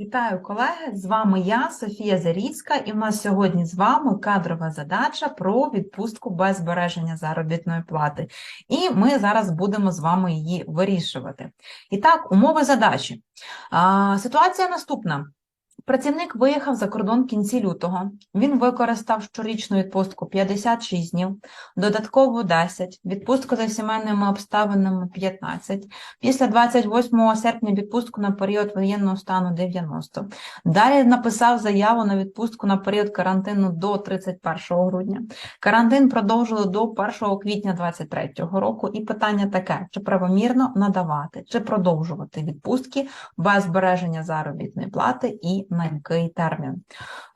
Вітаю, колеги! З вами я, Софія Заріцька, і в нас сьогодні з вами кадрова задача про відпустку без збереження заробітної плати. І ми зараз будемо з вами її вирішувати. І так, умови задачі. А, Ситуація наступна. Працівник виїхав за кордон в кінці лютого. Він використав щорічну відпустку 56 днів, додатково 10, відпустку за сімейними обставинами 15, після 28 серпня відпустку на період воєнного стану 90. Далі написав заяву на відпустку на період карантину до 31 грудня. Карантин продовжили до 1 квітня 2023 року. І питання таке: чи правомірно надавати, чи продовжувати відпустки без збереження заробітної плати і який термін.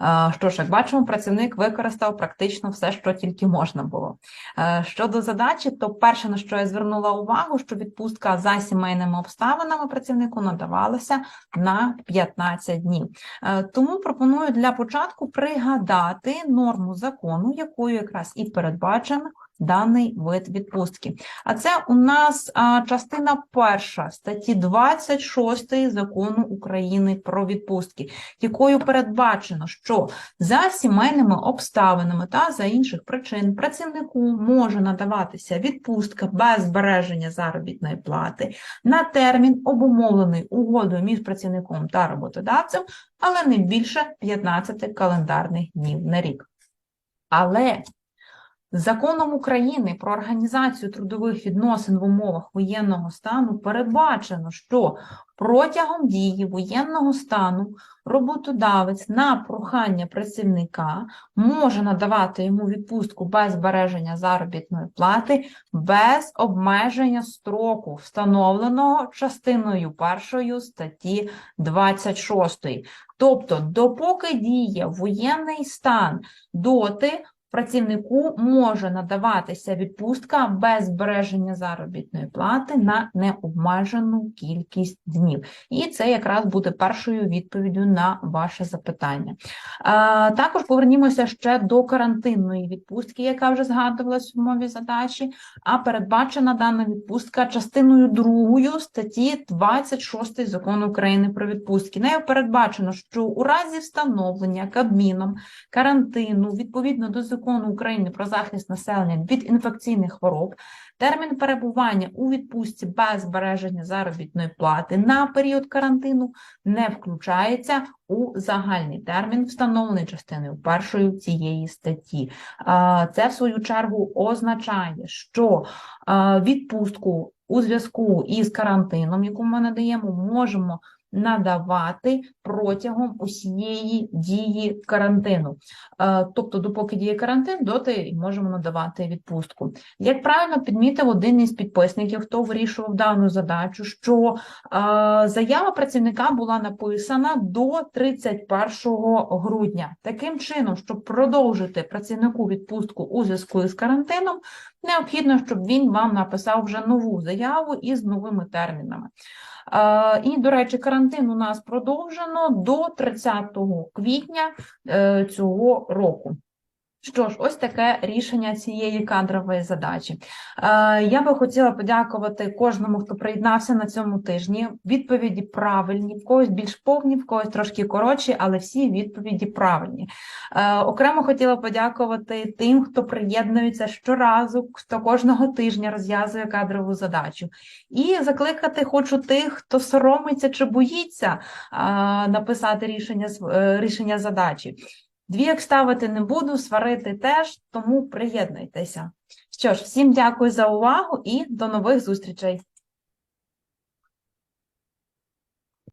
Е, Що ж, як бачимо, працівник використав практично все, що тільки можна було. Е, Щодо задачі, то перше, на що я звернула увагу, що відпустка за сімейними обставинами працівнику надавалася на 15 днів. Е, Тому пропоную для початку пригадати норму закону, якою якраз і передбачено даний вид відпустки. А це у нас частина перша статті 26 закону України про відпустки, якою передбачено, що за сімейними обставинами та за інших причин працівнику може надаватися відпустка без збереження заробітної плати на термін, обумовлений угодою між працівником та роботодавцем, але не більше 15 календарних днів на рік. Але Законом України про організацію трудових відносин в умовах воєнного стану передбачено, що протягом дії воєнного стану роботодавець на прохання працівника може надавати йому відпустку без збереження заробітної плати без обмеження строку, встановленого частиною першою статті 26. Тобто, допоки діє воєнний стан, доти працівнику може надаватися відпустка без збереження заробітної плати на необмежену кількість днів. І це якраз буде першою відповіддю на ваше запитання. Також повернімося ще до карантинної відпустки, яка вже згадувалась в мові задачі, а передбачена дана відпустка частиною 2 статті 26 Закону України про відпустки. Нею передбачено, що у разі встановлення Кабміном карантину відповідно до закону України про захист населення від інфекційних хвороб, термін перебування у відпустці без збереження заробітної плати на період карантину не включається у загальний термін, встановлений частиною першою цієї статті. Це, в свою чергу, означає, що відпустку у зв'язку із карантином, яку ми надаємо, можемо надавати протягом усієї дії карантину. Е, Тобто, допоки діє карантин, доти можемо надавати відпустку. Як правильно підмітив один із підписників, хто вирішував дану задачу, що е, заява працівника була написана до 31 грудня. Таким чином, щоб продовжити працівнику відпустку у зв'язку з карантином, необхідно, щоб він вам написав вже нову заяву із новими термінами. І, до речі, карантин у нас продовжено до 30 квітня е, цього року. Що ж, ось таке рішення цієї кадрової задачі. Е, Я би хотіла подякувати кожному, хто приєднався на цьому тижні. Відповіді правильні, в когось більш повні, в когось трошки коротші, але всі відповіді правильні. Е, Окремо хотіла подякувати тим, хто приєднується щоразу, хто кожного тижня розв'язує кадрову задачу. І закликати хочу тих, хто соромиться чи боїться е, написати рішення, рішення задачі. Двійок ставити не буду, сварити теж, тому приєднуйтеся. Що ж, всім дякую за увагу і до нових зустрічей!